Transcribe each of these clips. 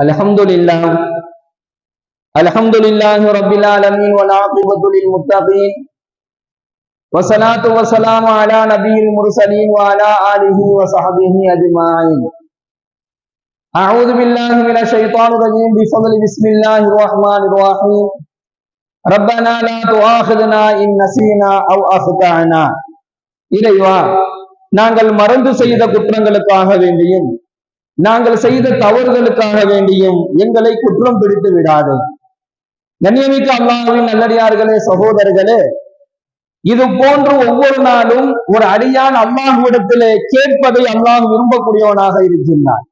الحمد لله الحمد لله رب العالمين والعاقبة للمتقين والصلاة والسلام على نبي المرسلين وعلى آله وصحبه أجمعين أعوذ بالله من الشيطان الرجيم بفضل بسم الله الرحمن الرحيم ربنا لا تؤاخذنا إن نسينا أو أخطأنا இறைவா நாங்கள் மறந்து செய்த குற்றங்களுக்காக வேண்டியும் நாங்கள் செய்த தவறுகளுக்காக வேண்டியும் எங்களை குற்றம் பிடித்து விடாது. கண்ணியமிக்க அல்லாஹின் நல்லடியார்களே சகோதரர்களே இது போன்று ஒவ்வொரு நாளும் ஒரு அடியான் அல்லாஹ்விடத்திலே கேட்பதை அல்லாஹ் விரும்பக்கூடியவனாக இருக்கின்றான்.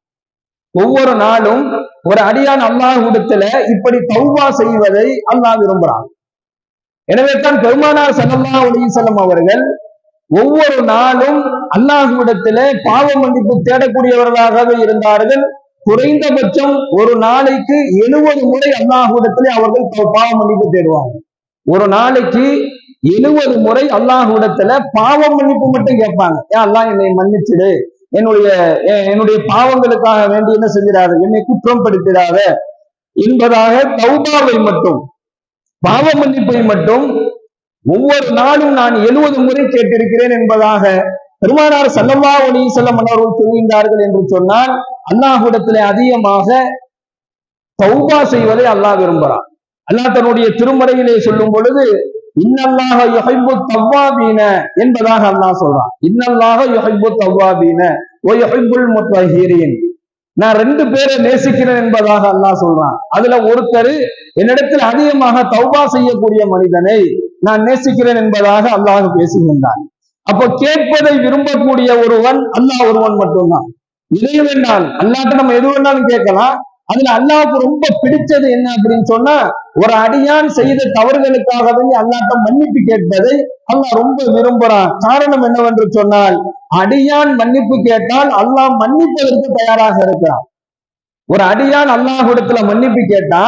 ஒவ்வொரு நாளும் ஒரு அடியான் அல்லாஹ்விடத்துல இப்படி தௌபா செய்வதை அல்லாஹ் விரும்புறான் எனவே தான் பெருமானார் ஸல்லல்லாஹு அலைஹி வஸல்லம் அவர்கள் ஒவ்வொரு நாளும் அல்லாஹ்விடத்திலே பாவ மன்னிப்பு தேடக்கூடியவர்களாகவே இருந்தார்கள். குறைந்தபட்சம் ஒரு நாளைக்கு எழுபது முறை அல்லாஹ்விடத்திலே அவர்கள் பாவ மன்னிப்பு தேடுவாங்க ஒரு நாளைக்கு எழுபது முறை அல்லாஹுவிடத்துல பாவ மன்னிப்பு மட்டும் கேட்பாங்க. ஏன் அல்லாஹ் என்னை மன்னிச்சிடு. என்னுடைய என்னுடைய பாவங்களுக்காக வேண்டி என்ன செஞ்சிடாத? என்னை குற்றம் படுத்திடாத என்பதாக தௌபாவை மட்டும் பாவ மன்னிப்பை மட்டும் ஒவ்வொரு நாளும் நான் எழுபது முறை கேட்டிருக்கிறேன் என்பதாக பெருமானார் ஸல்லல்லாஹு ஒளி செல்லம் அவர்கள் சொல்கின்றார்கள் என்று சொன்னால் அல்லாஹ்விடத்திலே அதிகமாக தௌபா செய்வதை அல்லாஹ் விரும்புகிறான். அல்லாஹ் தன்னுடைய திருமறையிலே சொல்லும் பொழுது இன்னல்லாஹ யுஹிப்பு தவ்வாபீன என்பதாக அல்லாஹ் சொல்றான். இன்னல்லாக யுஹிப்பு தவ்வாபீன ஓ யுஹிப்புல் முத்தஹிரீன் நான் ரெண்டு பேரை நேசிக்கிறேன் என்பதாக அல்லாஹ் சொல்றான். அதுல ஒருத்தர் என்னிடத்தில் அதிகமாக தௌபா செய்யக்கூடிய மனிதனை நான் நேசிக்கிறேன் என்பதாக அல்லாஹ் பேசுகின்றான். அப்போ கேட்பதை விரும்பக்கூடிய ஒருவன் அல்லாஹ் ஒருவன் மட்டும்தான். இதை வேண்டாம். அல்லாட்ட நம்ம எது வேணாலும் கேட்கலாம். அதுல அல்லாவுக்கு ரொம்ப பிடிச்சது என்ன அப்படின்னு சொன்னா ஒரு அடியான் செய்த தவறுகளுக்காக வேண்டி அல்லாட்ட மன்னிப்பு கேட்பதை அல்லாஹ் ரொம்ப விரும்புறான். காரணம் என்னவென்று சொன்னால் அடியான் மன்னிப்பு கேட்டால் அல்லாஹ் மன்னிப்பதற்கு தயாராக இருக்கிறான். ஒரு அடியான் அல்லாஹிடத்துல மன்னிப்பு கேட்டா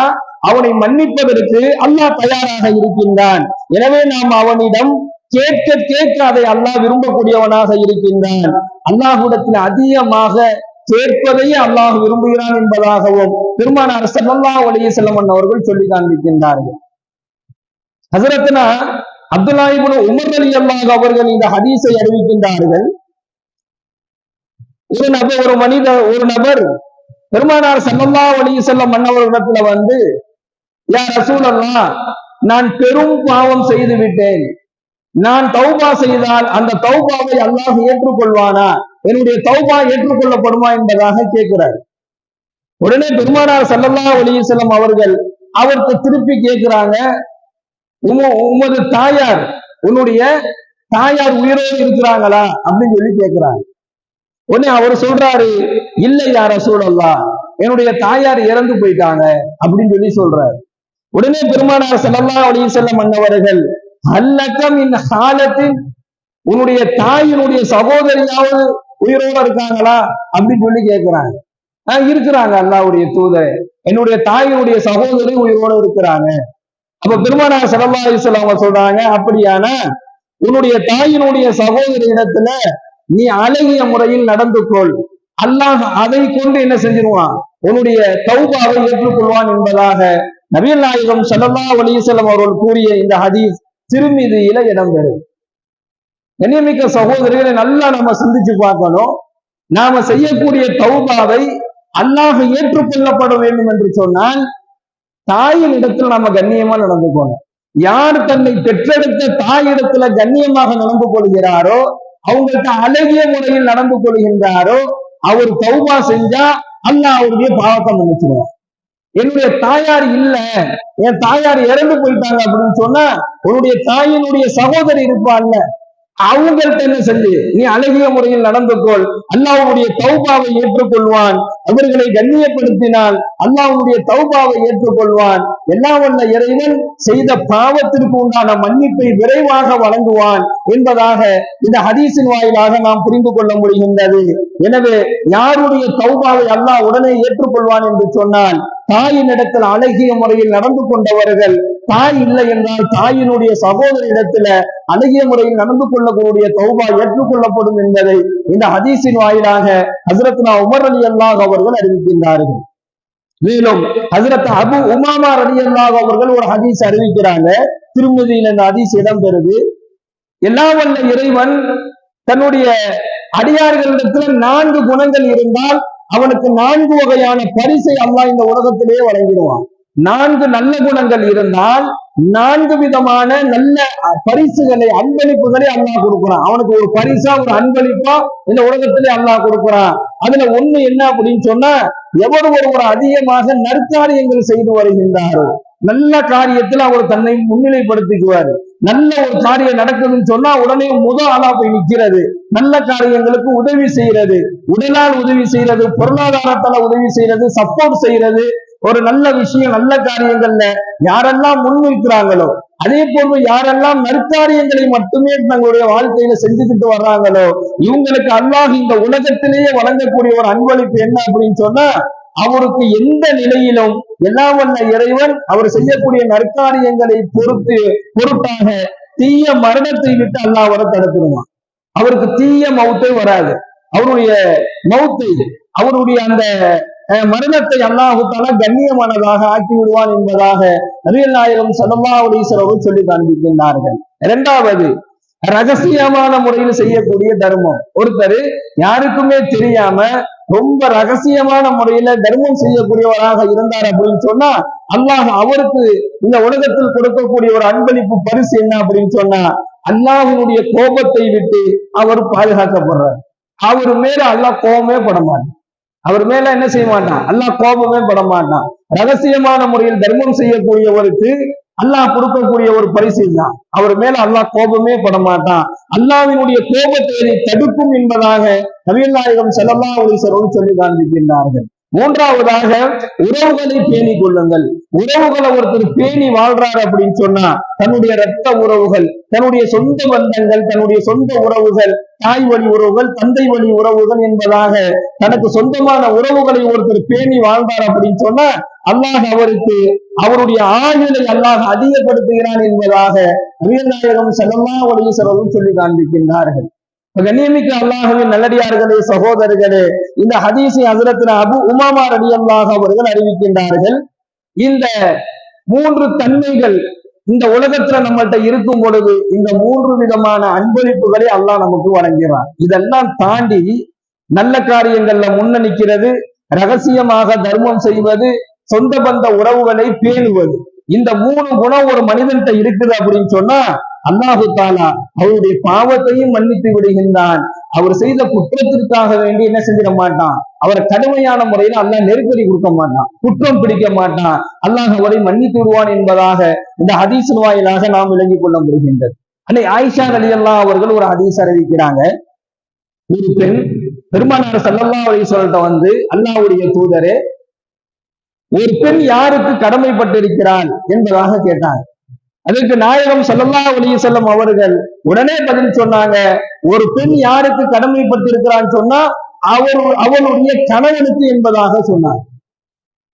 அவனை மன்னிப்பதற்கு அல்லாஹ் தயாராக இருக்கின்றான். எனவே நாம் அவனிடம் கேட்க கேட்க அதை அல்லாஹ் விரும்பக்கூடியவனாக இருக்கின்றான். அல்லாஹுடத்தில் அதிகமாக கேட்பதையே அல்லாஹ் விரும்புகிறான் என்பதாகவும் பெருமானார் சல்லா ஒளிய செல்லமன் அவர்கள் சொல்லி காண்பிக்கின்றார்கள். ஹசரத்னா அப்துல்லா உமர் அலி அல்லாஹ் அவர்கள் இந்த ஹதீஸை அறிவிக்கின்றார்கள். ஒரு நபர் ஒரு மனித ஒரு நபர் பெருமானார் சல்லா ஒளிய செல்லம் மன்னவர்களிடத்துல வந்து யா ரசூலல்லாஹ் நான் பெரும் பாவம் செய்து விட்டேன். நான் தௌபா செய்தால் அந்த தௌபாவை அல்லாஹ் ஏற்றுக்கொள்வானா? என்னுடைய தௌபா ஏற்றுக்கொள்ளப்படுமா என்பதாக கேட்கிறார். உடனே பெருமானார் சல்லல்லா அலைஹி வஸல்லம் அவர்கள் அவருக்கு திருப்பி கேட்கிறாங்க உம- உமது தாயார் உன்னுடைய தாயார் உயிரோடு இருக்கிறாங்களா? அப்படின்னு சொல்லி கேட்கிறாங்க. உடனே அவர் சொல்றாரு இல்லை யார சூழல்லா என்னுடைய தாயார் இறந்து போயிட்டாங்க அப்படின்னு சொல்லி சொல்றாரு. உடனே பெருமானார் ஸல்லல்லாஹு அலைஹி வஸல்லம் அன்னவர்கள் அல்லக்கம் இந்த காலத்தில் உன்னுடைய தாயினுடைய சகோதரியாவது உயிரோட இருக்காங்களா அப்படின்னு சொல்லி கேட்கிறாங்க ஆஹ் இருக்கிறாங்க அல்லாவுடைய தூதர். என்னுடைய தாயினுடைய சகோதரி உயிரோட இருக்கிறாங்க. அப்ப பெருமானார் ஸல்லல்லாஹு அலைஹி அவங்க சொல்றாங்க அப்படியான உன்னுடைய தாயினுடைய சகோதரி இடத்துல நீ அழகிய முறையில் நடந்து கொள். அல்லாஹ் அதை கொண்டு என்ன செஞ்சிருவான்? உன்னுடைய தௌபாவை ஏற்றுக்கொள்வான் என்பதாக நபிகள் நாயகம் சல்லா அலிசல்லம் அவர்கள் கூறிய இந்த ஹதீஸ் திருமிதியில இடம்பெறும் கண்ணியமிக்க சகோதரிகளை நல்லா நம்ம சிந்திச்சு பார்க்கணும். நாம செய்யக்கூடிய தௌபாவை அல்லாஹ் ஏற்றுக்கொள்ளப்பட வேண்டும் என்று சொன்னால் தாயின் இடத்துல நம்ம கண்ணியமா நடந்து போகணும் யார் தன்னை பெற்றெடுத்த தாயிடத்துல கண்ணியமாக நடந்து கொள்கிறாரோ அவங்கள்ட்ட அழகிய முறையில் நடந்து கொள்கின்றாரோ அவர் தௌபா செஞ்சா அல்லாஹ் அவருடைய பாவத்தை மன்னிச்சிருவான் என்னுடைய தாயார் இல்ல. என் தாயார் இறந்து போயிட்டாங்க அப்படின்னு சொன்னா உன்னுடைய தாயினுடைய சகோதரி இருப்பாள்ல அவங்கள்ட்ட என்ன செஞ்சு நீ அழகிய முறையில் நடந்து கொள். அல்லாஹ்வுடைய தௌபாவை ஏற்றுக்கொள்வான். அவர்களை கண்ணியப்படுத்தினால் அல்லாவுடைய தௌபாவை ஏற்றுக்கொள்வான். எல்லாம் வல்ல இறைவன் செய்த பாவத்திற்கு உண்டான மன்னிப்பை விரைவாக வழங்குவான் என்பதாக இந்த ஹதீஸின் வாயிலாக நாம் புரிந்து கொள்ள முடிகின்றது. எனவே யாருடைய தௌபாவை அல்லாஹ் உடனே ஏற்றுக்கொள்வான் என்று சொன்னால் தாயின் இடத்தில் அழகிய முறையில் நடந்து கொண்டவர்கள் தாய் இல்லை என்றால் தாயினுடைய சகோதரிடத்துல அழகிய முறையில் நடந்து கொள்ளக்கூடிய தௌபா ஏற்றுக்கொள்ளப்படும் என்பதை இந்த ஹதீஸின் வாயிலாக ஹசரத்னா உமர் அலி அல்லாஹ் அவர்கள் அறிவிக்கின்றார்கள். மேலும் ஹசரத் அபு உமாமா அலி அல்லாஹ் அவர்கள் ஒரு ஹதீஸ் அறிவிக்கிறாங்க. திருமதியில் இந்த ஹதீஸ் இடம்பெறுது. எல்லா வல்ல இறைவன் தன்னுடைய அடியார்களிடத்துல நான்கு குணங்கள் இருந்தால் அவனுக்கு நான்கு வகையான பரிசை அல்லாஹ் இந்த உலகத்திலேயே வழங்கிடுவான். நான்கு நல்ல குணங்கள் இருந்தால் நான்கு விதமான நல்ல பரிசுகளை அன்பளிப்புகளை அல்லாஹ் கொடுக்குறான். அவனுக்கு ஒரு பரிசா ஒரு அன்பளிப்பா இந்த உலகத்திலே அல்லாஹ் கொடுக்குறான். அதுல ஒண்ணு என்ன அப்படின்னு சொன்னா எவர் ஒருவர் அதிகமாக நற்காரியங்கள் செய்து வருகின்றாரோ நல்ல காரியத்தில் அவர் தன்னை முன்னிலைப்படுத்திக்குவார். நல்ல ஒரு காரியம் நடக்குதுன்னு சொன்னா உடனே முத ஆளா போய் நிக்கிறது. நல்ல காரியங்களுக்கு உதவி செய்யறது உடலால் உதவி செய்யறது பொருளாதாரத்தால உதவி செய்யறது சப்போர்ட் செய்யறது ஒரு நல்ல விஷயம் நல்ல காரியங்கள்ல யாரெல்லாம் முன்னிற்கிறாங்களோ அதே போன்று யாரெல்லாம் நற்காரியங்களை மட்டுமே தங்களுடைய வாழ்க்கையில செஞ்சுக்கிட்டு வர்றாங்களோ இவங்களுக்கு அல்லாஹ் இந்த உலகத்திலேயே வழங்கக்கூடிய ஒரு அன்பளிப்பு என்ன அப்படின்னு சொன்னா அவருக்கு எந்த நிலையிலும் எல்லாம் வல்ல இறைவன் அவர் செய்யக்கூடிய நற்காரியங்களை பொறுத்து பொருட்டாக தீய மரணத்தை விட்டு அல்லாஹ் வர தடுத்துருவான் அவருக்கு தீய மௌத்தே வராது. அவருடைய மௌத்தை அவருடைய அந்த மரணத்தை அல்லாஹுத்தால கண்ணியமானதாக ஆக்கி விடுவான் என்பதாக நபிகள் நாயகம் சல்லா அலீஸ்வரர்கள் சொல்லி காண்பிக்கின்றார்கள். இரண்டாவது ரகசியமான முறையில் செய்யக்கூடிய தர்மம். ஒருத்தர் யாருக்குமே தெரியாம ரொம்ப ரகசியமான முறையில தர்மம் செய்யக்கூடியவராக இருந்தார் அப்படின்னு சொன்னா அல்லாஹ் அவருக்கு இந்த உலகத்தில் கொடுக்கக்கூடிய ஒரு அன்பளிப்பு பரிசு என்ன அப்படின்னு சொன்னா அல்லாஹினுடைய கோபத்தை விட்டு அவர் பாதுகாக்கப்படுறார். அவர் மேல அல்லாஹ் கோபமே படமாட்டார் அவர் மேல என்ன செய்ய மாட்டான்? அல்லாஹ் கோபமே பட மாட்டான். ரகசியமான முறையில் தர்மம் செய்யக்கூடியவருக்கு அல்லாஹ் கொடுக்கக்கூடிய ஒரு பரிசு தான். அவர் மேல அல்லாஹ் கோபமே பட மாட்டான். அல்லாவினுடைய கோபத்தை தடுக்கும் என்பதாக நபிகள் நாயகம் செல்லல்லா ஒளிசரும் சொல்லி காண்பிக்கின்றார்கள். மூன்றாவதாக உறவுகளை பேணி கொள்ளுங்கள். உறவுகளை ஒருத்தர் பேணி வாழ்றாரு அப்படின்னு சொன்னா தன்னுடைய ரத்த உறவுகள் தன்னுடைய சொந்த பந்தங்கள் தன்னுடைய சொந்த உறவுகள் தாய் வழி உறவுகள் தந்தை வழி உறவுகள் என்பதாக தனக்கு சொந்தமான உறவுகளை ஒருத்தர் பேணி வாழ்ந்தார் அப்படின்னு சொன்னா அல்லாஹ் அவருக்கு அவருடைய ஆயுளை அல்லாஹ் அதிகப்படுத்துகிறான் என்பதாக நபிகள் செல்லல்லா செலவும் சொல்லி காண்பிக்கின்றார்கள். கண்ணியமிக்க அல்லாஹுவின் நல்லடியார்களே சகோதரர்களே இந்த ஹதீஸை ஹசரத்துல அபு உமாமா ரடி அல்லாஹ் அவர்கள் அறிவிக்கின்றார்கள். இந்த மூன்று தன்மைகள் இந்த உலகத்துல நம்மள்ட்ட இருக்கும் பொழுது இந்த மூன்று விதமான அன்பளிப்புகளை அல்லாஹ் நமக்கு வழங்குகிறான். இதெல்லாம் தாண்டி நல்ல காரியங்கள்ல முன்னணிக்கிறது ரகசியமாக தர்மம் செய்வது சொந்த பந்த உறவுகளை பேணுவது. இந்த மூணு குணம் ஒரு மனிதன்கிட்ட இருக்குது அப்படின்னு சொன்னா அல்லாஹு தாலா அவருடைய பாவத்தையும் மன்னித்து விடுகின்றான். அவர் செய்த குற்றத்திற்காக வேண்டி என்ன செஞ்சிட மாட்டான். அவரை கடுமையான முறையில் அல்லாஹ் நெருக்கடி கொடுக்க மாட்டான். குற்றம் பிடிக்க மாட்டான். அல்லாஹ் அவரை மன்னித்து விடுவான் என்பதாக இந்த ஹதீஸ் வாயிலாக நாம் விளங்கிக் கொள்ள முடிகின்றது. அன்னை ஆயிஷா அலி அல்லா அவர்கள் ஒரு ஹதீஸ் அறிவிக்கிறாங்க. ஒரு பெண் பெருமானார் சல்லல்லா அலி சொல்லிட்ட வந்து அல்லாவுடைய தூதரே ஒரு பெண் யாருக்கு கடமைப்பட்டிருக்கிறாள் என்பதாக கேட்டாங்க. அதற்கு நாயகம் சல்லல்லா ஒளிய செல்லம் அவர்கள் உடனே பதில் சொன்னாங்க ஒரு பெண் யாருக்கு கடமைப்பட்டிருக்கிறான்னு சொன்னா அவர் அவளுடைய கணவனுக்கு என்பதாக சொன்னார்.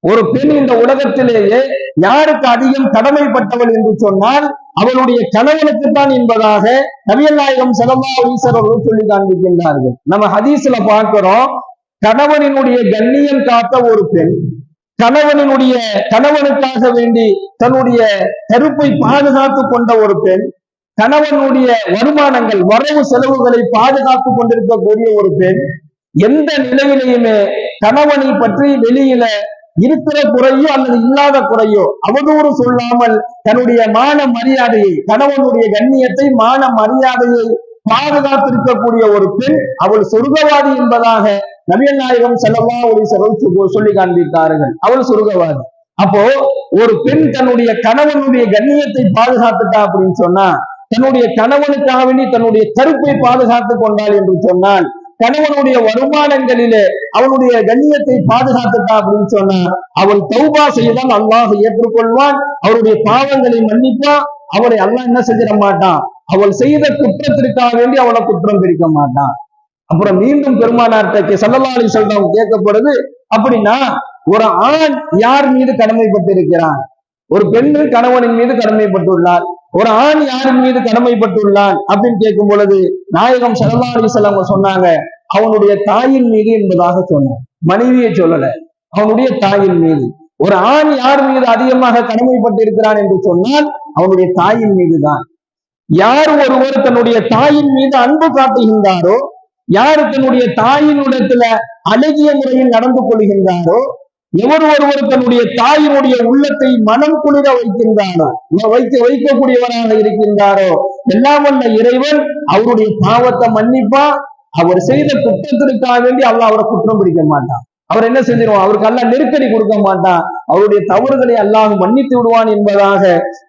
ஒரு பெண் இந்த உலகத்திலேயே யாருக்கு அதிகம் கடமைப்பட்டவள் என்று சொன்னால் அவளுடைய கணவனுக்கு தான் என்பதாக நபியல் நாயகம் சல்லல்லா அலிசர் அவர்கள் சொல்லி காண்பிக்கின்றார்கள். நம்ம ஹதீஸ்ல பார்க்கிறோம் கணவனினுடைய கண்ணியம் காத்த ஒரு பெண் கணவனினுடைய கணவனுக்காக வேண்டி தன்னுடைய கருப்பை பாதுகாத்து கொண்ட ஒரு பெண் கணவனுடைய வருமானங்கள் வரவு செலவுகளை பாதுகாத்து கொண்டிருக்கக்கூடிய ஒரு பெண் எந்த நிலையிலையுமே கணவனை பற்றி வெளியில இருக்கிற குறையோ அல்லது இல்லாத குறையோ அவதூறு சொல்லாமல் தன்னுடைய மான மரியாதையை கணவனுடைய கண்ணியத்தை மான மரியாதையை பாதுகாத்திருக்கக்கூடிய ஒரு பெண் அவள் சொர்க்கவாதி என்பதாக நபியல் நாயகம் செல்லவா ஒரு சொல்லி காண்பித்தார்கள் அவள் சொர்க்கவாதி. அப்போ ஒரு பெண் தன்னுடைய கணவனுடைய கண்ணியத்தை பாதுகாத்துட்டா அப்படின்னு சொன்னா தன்னுடைய கணவனுக்காக வேண்டி தன்னுடைய கருப்பை பாதுகாத்து கொண்டாள் என்று சொன்னால் கணவனுடைய வருமானங்களிலே அவனுடைய கண்ணியத்தை பாதுகாத்துட்டா அப்படின்னு சொன்னா அவள் தௌபா செய்தால் அல்லாஹ் ஏற்றுக்கொள்வான் அவருடைய பாவங்களை மன்னிப்பான் அவளை அல்லாஹ் என்ன செஞ்சிட மாட்டான்? அவள் செய்த குற்றத்திற்காக வேண்டி அவளை குற்றம் பிடிக்க மாட்டான். அப்புறம் மீண்டும் பெருமானார்ட்ட சல்லல்லா சொல்றவங்க கேட்கப்படுது அப்படின்னா ஒரு ஆண் யார் மீது கடமைப்பட்டிருக்கிறான்? ஒரு பெண்ணு கணவனின் மீது கடமைப்பட்டுள்ளார். ஒரு ஆண் யாரின் மீது கடமைப்பட்டுள்ளான்? அப்படின்னு கேட்கும் பொழுது நாயகம் சல்லா அலிசல்லாம் அவங்க சொன்னாங்க அவனுடைய தாயின் மீது என்பதாக சொன்னான் மனைவியை சொல்லல. அவனுடைய தாயின் மீது. ஒரு ஆண் யார் மீது அதிகமாக கடமைப்பட்டிருக்கிறான் என்று சொன்னால் அவனுடைய தாயின் மீதுதான். யார் ஒருவர் தன்னுடைய தாயின் மீது அன்பு காட்டுகின்றாரோ யார் தன்னுடைய தாயினுடத்துல அழகிய முறையில் நடந்து கொள்கின்றாரோ எவர் ஒருவர் தன்னுடைய தாயினுடைய உள்ளத்தை மனம் குளிர வைக்கின்றாரோ வைக்க வைக்கக்கூடியவராக இருக்கின்றாரோ எல்லாம் வல்ல இறைவன் அவருடைய பாவத்தை மன்னிப்பா அவர் செய்த குற்றத்திற்காக வேண்டி அல்ல அவரை குற்றம் பிடிக்க மாட்டான். அவர் என்ன செஞ்சிருவான்? அவருக்கு அல்ல நெருக்கடி கொடுக்க மாட்டான். அவருடைய தவறுகளை அல்லாஹ் மன்னித்து விடுவான் என்பதாக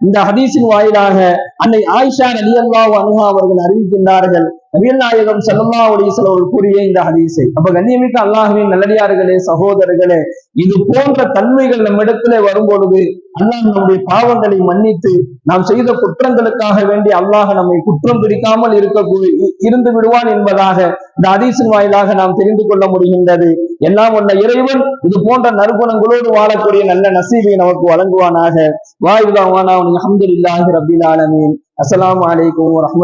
இந்த ஹதீஸின் வாயிலாக அன்னை ஆயிஷா அலி அல்லாஹ் அனுகா அவர்கள் அறிவிக்கின்றார்கள். நபியல் நாயகம் சல்லா அலிசல் அவர்கள் கூறிய இந்த ஹதீஸை. அப்ப கண்ணியமிக்க அல்லாஹுவின் நல்லடியார்களே சகோதரர்களே இது போன்ற தன்மைகள் நம்மிடத்திலே வரும் பொழுது அல்லாஹ் நம்முடைய பாவங்களை மன்னித்து நாம் செய்த குற்றங்களுக்காக வேண்டி அல்லாஹ் நம்மை குற்றம் பிடிக்காமல் இருக்க இருந்து விடுவான் என்பதாக இந்த ஹதீஸின் வாயிலாக நாம் தெரிந்து கொள்ள முடிகின்றது. எல்லாம் உள்ள இறைவன் இது போன்ற நறுகுணங்களோடு வாழக்கூடிய நல்ல நசீபை நமக்கு வழங்குவானாக வாயுதாவானா அஹமதுல்லாஹி ரபில் ஆலமீன் அஸ்ஸலாமு அலைக்கும் வரஹ்மத்